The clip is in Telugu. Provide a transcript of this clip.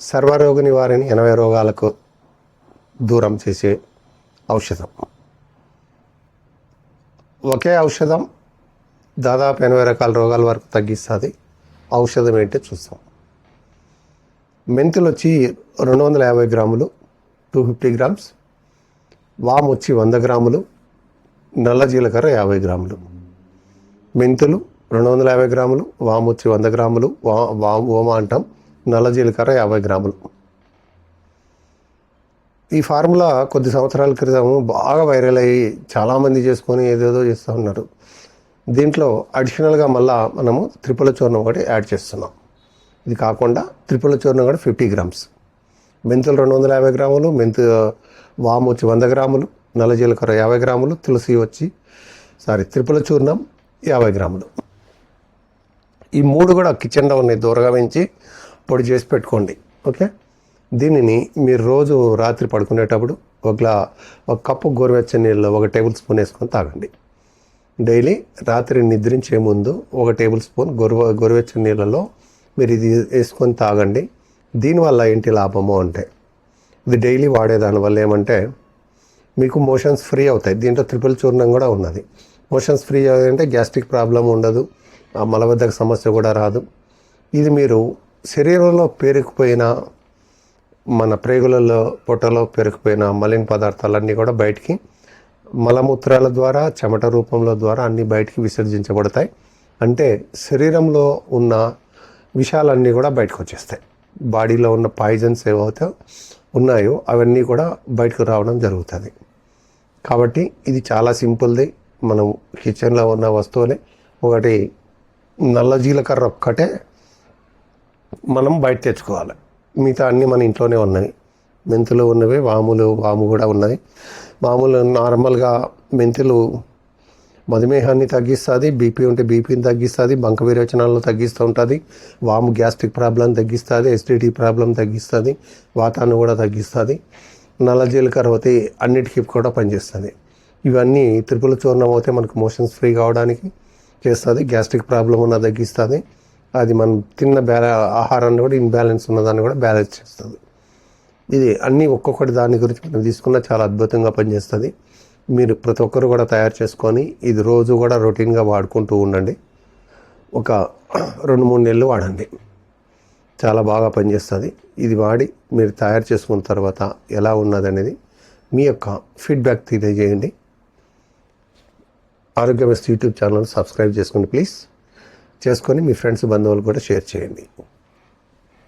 సర్వరోగ నివారణ ఎనభై రోగాలకు దూరం చేసే ఔషధం. ఒకే ఔషధం దాదాపు ఎనభై రకాల రోగాల వరకు తగ్గిస్తుంది. ఔషధం ఏంటో చూస్తాం. మెంతులు వచ్చి రెండు వందల యాభై గ్రాములు టూ ఫిఫ్టీ గ్రామ్స్. వాము వచ్చి వంద గ్రాములు నల్ల జీలకర్ర యాభై గ్రాములు. మెంతులు రెండు వందల యాభై గ్రాములు వాము వచ్చి వంద గ్రాములు వా వాము ఓమా అంటాం. నల్ల జీలకర్ర యాభై గ్రాములు. ఈ ఫార్ములా కొద్ది సంవత్సరాల క్రితం బాగా వైరల్ అయ్యి చాలామంది చేసుకొని ఏదేదో చేస్తూ ఉన్నారు. దీంట్లో అడిషనల్గా మళ్ళా మనము త్రిపుల చూర్ణం ఒకటి యాడ్ చేస్తున్నాం. ఇది కాకుండా త్రిపుల చూర్ణం కూడా ఫిఫ్టీ గ్రామ్స్. మెంతులు రెండు వందల యాభై గ్రాములు మెంతు వాము వచ్చి వంద గ్రాములు నల్ల జీలకర్ర యాభై గ్రాములు తులసి వచ్చి సారీ త్రిపుల చూర్ణం యాభై గ్రాములు. ఈ మూడు కూడా కిచెన్లో ఉన్నాయి దూరగా వేయించి పొడి చేసి పెట్టుకోండి ఓకే? దీనిని మీరు రోజు రాత్రి పడుకునేటప్పుడు ఒక ఒక కప్పు గోరువెచ్చని నీళ్ళు ఒక టేబుల్ స్పూన్ వేసుకొని తాగండి. డైలీ రాత్రి నిద్రించే ముందు ఒక టేబుల్ స్పూన్ గొరువ గోరువెచ్చని నీళ్ళలో మీరు ఇది వేసుకొని తాగండి. దీనివల్ల ఏంటి లాభము అంటే ఇది డైలీ వాడే దానివల్ల ఏమంటే మీకు మోషన్స్ ఫ్రీ అవుతాయి. దీంట్లో త్రిపుల్ చూర్ణం కూడా ఉన్నది. మోషన్స్ ఫ్రీ అంటే గ్యాస్ట్రిక్ ప్రాబ్లం ఉండదు. ఆ మలబద్ధక సమస్య కూడా రాదు. ఇది మీరు శరీరంలో పేరుకుపోయిన మన ప్రేగులలో పొట్టలో పేరుకుపోయిన మలిన పదార్థాలన్నీ కూడా బయటికి మలమూత్రాల ద్వారా చెమట రూపంలో ద్వారా అన్నీ బయటికి విసర్జించబడతాయి. అంటే శరీరంలో ఉన్న విషాలన్నీ కూడా బయటకు వచ్చేస్తాయి. బాడీలో ఉన్న పాయిజన్స్ ఏవైతే ఉన్నాయో అవన్నీ కూడా బయటకు రావడం జరుగుతుంది. కాబట్టి ఇది చాలా సింపుల్ది. మనం కిచెన్లో ఉన్న వస్తువులే. ఒకటి నల్ల జీలకర్ర ఒక్కటే. మనం బయట తెచ్చుకోవాలి. మిగతా అన్నీ మన ఇంట్లోనే ఉన్నాయి మెంతులు ఉన్నవి వాములు వాము కూడా ఉన్నది. మామూలు నార్మల్గా మెంతులు మధుమేహాన్ని తగ్గిస్తుంది బీపీ ఉంటే బీపీని తగ్గిస్తుంది బంక విరేచనాలను తగ్గిస్తూ ఉంటుంది వాము గ్యాస్ట్రిక్ ప్రాబ్లం తగ్గిస్తుంది ఎసిడిటీ ప్రాబ్లం తగ్గిస్తుంది వాతాన్ని కూడా తగ్గిస్తుంది నల్ల జీలకర్ర అయితే అన్నిటికీ కూడా పనిచేస్తుంది. ఇవన్నీ త్రిపుల చూర్ణం అయితే మనకు మోషన్స్ ఫ్రీ కావడానికి చేస్తుంది గ్యాస్ట్రిక్ ప్రాబ్లం ఉన్న తగ్గిస్తుంది. అది మనం తిన్న బ్యాలె ఆహారాన్ని కూడా ఇన్బ్యాలెన్స్ ఉన్నదాన్ని కూడా బ్యాలెన్స్ చేస్తుంది. ఇది అన్నీ ఒక్కొక్కటి దాని గురించి మనం తీసుకున్న చాలా అద్భుతంగా పనిచేస్తుంది. మీరు ప్రతి ఒక్కరు కూడా తయారు చేసుకొని ఇది రోజు కూడా రొటీన్గా వాడుకుంటూ ఉండండి. ఒక రెండు మూడు నెలలు వాడండి. చాలా బాగా పనిచేస్తుంది. ఇది వాడి మీరు తయారు చేసుకున్న తర్వాత ఎలా ఉన్నదనేది మీ యొక్క ఫీడ్బ్యాక్ తెలియజేయండి. ఆరోగ్య యూట్యూబ్ ఛానల్ సబ్స్క్రైబ్ చేసుకోండి ప్లీజ్. చేసుకొని మీ ఫ్రెండ్స్ బంధువులు కూడా షేర్ చేయండి.